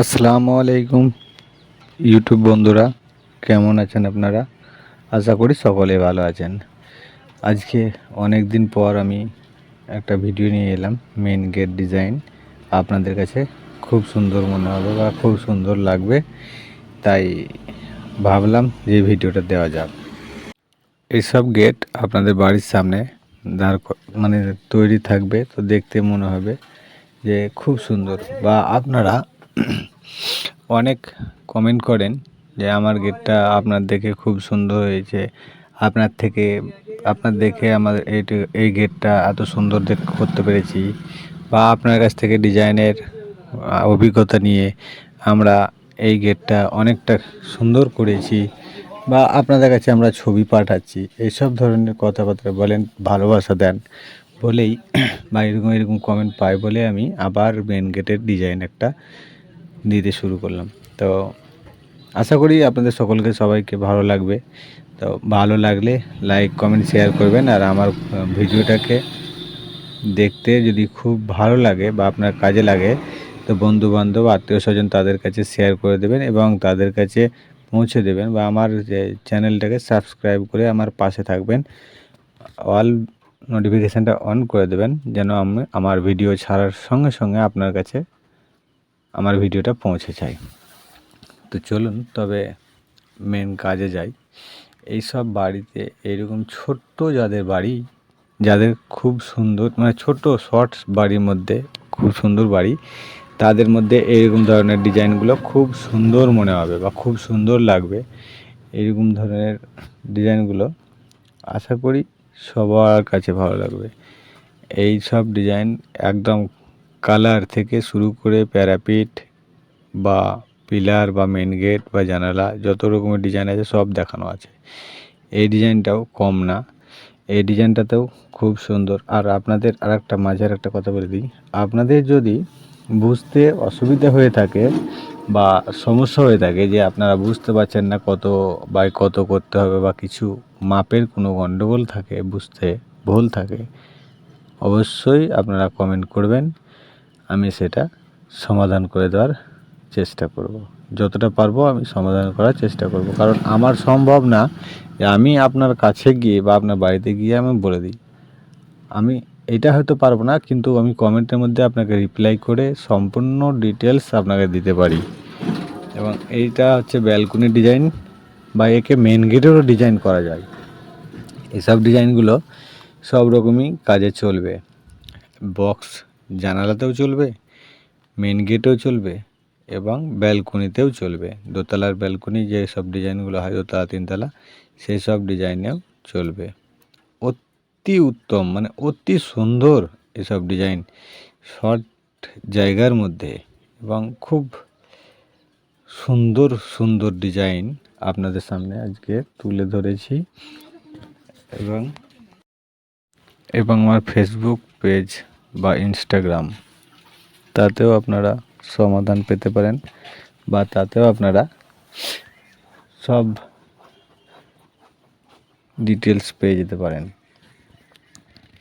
আসসালামু আলাইকুম ইউটিউব বন্ধুরা, কেমন আছেন আপনারা? আশা করি সকলে ভালো আছেন। আজকে অনেক দিন পর আমি একটা ভিডিও নিয়ে এলাম মেন গেট ডিজাইন আপনাদের কাছে খুব সুন্দর মনে হবে বা খুব সুন্দর লাগবে, তাই ভাবলাম যে ভিডিওটা দেওয়া যাক। এইসব গেট আপনাদের বাড়ির সামনে দাঁড় মানে তৈরি থাকবে, তো দেখতে মনে হবে যে খুব সুন্দর। বা আপনারা অনেক কমেন্ট করেন যে আমার গেটটা আপনার দেখে খুব সুন্দর হয়েছে। আপনার থেকে, আপনার দেখে আমার এইটা, এই গেটটা এত সুন্দর করতে পেরেছি। বা আপনার কাছ থেকে ডিজাইনের অভিজ্ঞতা নিয়ে আমরা এই গেটটা অনেকটা সুন্দর করেছি বা আপনাদের কাছে আমরা ছবি পাঠাচ্ছি। এইসব ধরনের কথাবার্তা বলেন, ভালোবাসা দেন বলেই বা এরকম এরকম কমেন্ট পাই বলে আমি আবার মেন গেটের ডিজাইন একটা দিতে শুরু করলাম। তো আশা করি আপনাদের সকলকে, সবাইকে ভালো লাগবে। তো ভালো লাগলে লাইক কমেন্ট শেয়ার করবেন। আর আমার ভিডিওটাকে দেখতে যদি খুব ভালো লাগে বা আপনার কাজে লাগে, তো বন্ধু বান্ধব আত্মীয় স্বজন তাদের কাছে শেয়ার করে দেবেন এবং তাদের কাছে পৌঁছে দেবেন বা আমার যে চ্যানেলটাকে সাবস্ক্রাইব করে আমার পাশে থাকবেন। অল নোটিফিকেশানটা অন করে দেবেন যেন আমি, আমার ভিডিও ছাড়ার সঙ্গে সঙ্গে আপনার কাছে আমার ভিডিওটা পৌঁছে যায়। তো চলুন, তবে মেন কাজে যাই। এই সব বাড়িতে এরকম ছোট্ট যাদের বাড়ি, যাদের খুব সুন্দর মানে ছোট শর্টস বাড়ির মধ্যে, খুব সুন্দর বাড়ি, তাদের মধ্যে এরকম ধরনের ডিজাইনগুলো খুব সুন্দর মনে হবে বা খুব সুন্দর লাগবে। এরকম ধরনের ডিজাইনগুলো আশা করি সবার কাছে ভালো লাগবে। এই সব ডিজাইন একদম কালার থেকে শুরু করে প্যারাপিট বা পিলার বা মেন গেট বা জানালা, যত রকমের ডিজাইন আছে সব দেখানো আছে। এই ডিজাইনটাও কম না। এই ডিজাইনটাতেও খুব সুন্দর। আর আপনাদের আর একটা মাঝের একটা কথা বলে দিই। আপনাদের যদি বুঝতে অসুবিধা হয়ে থাকে বা সমস্যা হয়ে থাকে যে আপনারা বুঝতে পারছেন না কত বাই কত করতে হবে বা কিছু মাপের কোনো গণ্ডগোল থাকে, বুঝতে ভুল থাকে, অবশ্যই আপনারা কমেন্ট করবেন। আমি সেটা সমাধান করে দেওয়ার চেষ্টা করব। যতটা পারব আমি সমাধান করার চেষ্টা করব। কারণ আমার সম্ভব না আমি আপনার কাছে গিয়ে বা আপনার বাড়িতে গিয়ে আমি বলে দিই। আমি এটা হয়তো পারব না, কিন্তু আমি কমেন্টের মধ্যে আপনাকে রিপ্লাই করে সম্পূর্ণ ডিটেলস আপনাকে দিতে পারি। এবং এইটা হচ্ছে ব্যালকনি ডিজাইন বা একে মেন গেটেরও ডিজাইন করা যায়। এসব ডিজাইনগুলো সব রকমই কাজে চলবে। বক্স জানালাতেও চলবে মেন গেটেও চলবে এবং ব্যালকনিতেও চলবে। দোতলার ব্যালকনি যে সব ডিজাইনগুলো হয়, দোতলা, তিনতলা, সেই সব ডিজাইনেও চলবে। অতি উত্তম মানে অতি সুন্দর এসব ডিজাইন শর্ট জায়গার মধ্যে এবং খুব সুন্দর সুন্দর ডিজাইন আপনাদের সামনে আজকে তুলে ধরেছি এবং এবং আমার ফেসবুক পেজ বা ইনস্টাগ্রাম তাতেও আপনারা সমাধান পেতে পারেন বা তাতেও আপনারা সব ডিটেলস পেয়ে যেতে পারেন।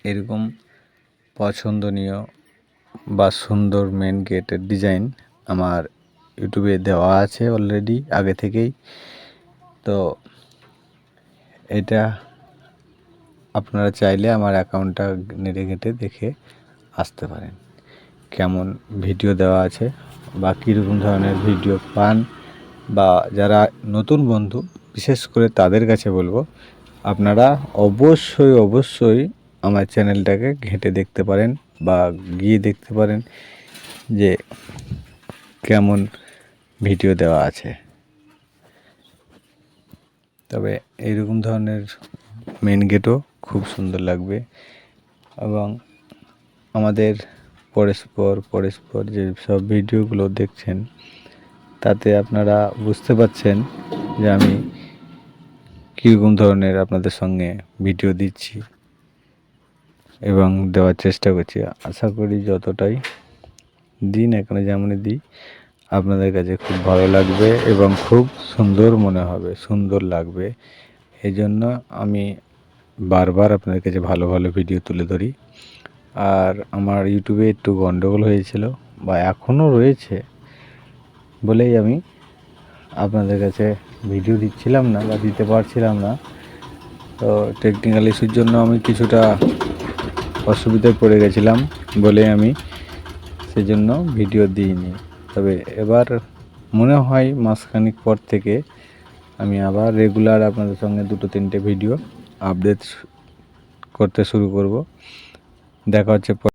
এরকম পছন্দনীয় বা সুন্দর মেন গেটের ডিজাইন আমার ইউটিউবে দেওয়া আছে অলরেডি আগে থেকেই। তো এটা আপনারা চাইলে আমার অ্যাকাউন্টটা নেড়ে ঘেটে দেখে আসতে পারেন। কেমন ভিডিও দেওয়া আছে বা কীরকম ধরনের ভিডিও পান বা যারা নতুন বন্ধু, বিশেষ করে তাদের কাছে বলব, আপনারা অবশ্যই অবশ্যই আমার চ্যানেলটাকে ঘেঁটে দেখতে পারেন বা গিয়ে দেখতে পারেন যে কেমন ভিডিও দেওয়া আছে। তবে এইরকম ধরনের মেন গেটও খুব সুন্দর লাগবে এবং আমাদের পরস্পর পরস্পর যে সব ভিডিওগুলো দেখছেন, তাতে আপনারা বুঝতে পারছেন যে আমি কীরকম ধরনের আপনাদের সঙ্গে ভিডিও দিচ্ছি এবং দেওয়ার চেষ্টা করছি। আশা করি যতটাই দিন এখানে যেমনই দিই, আপনাদের কাছে খুব ভালো লাগবে এবং খুব সুন্দর মনে হবে, সুন্দর লাগবে। এই জন্য আমি বারবার আপনাদের কাছে ভালো ভালো ভিডিও তুলে ধরি। আর আমার ইউটিউবে একটু গন্ডগোল হয়েছিল বা এখনও রয়েছে বলেই আমি আপনাদের কাছে ভিডিও দিচ্ছিলাম না বা দিতে পারছিলাম না। তো টেকনিক্যাল ইস্যুর জন্য আমি কিছুটা অসুবিধায় পড়ে গেছিলাম বলে আমি সেজন্য ভিডিও দিইনি। তবে এবার মনে হয় মাসখানিক পর থেকে আমি আবার রেগুলার আপনাদের সঙ্গে দুটো তিনটে ভিডিও আপডেট করতে শুরু করব। দেখা হচ্ছে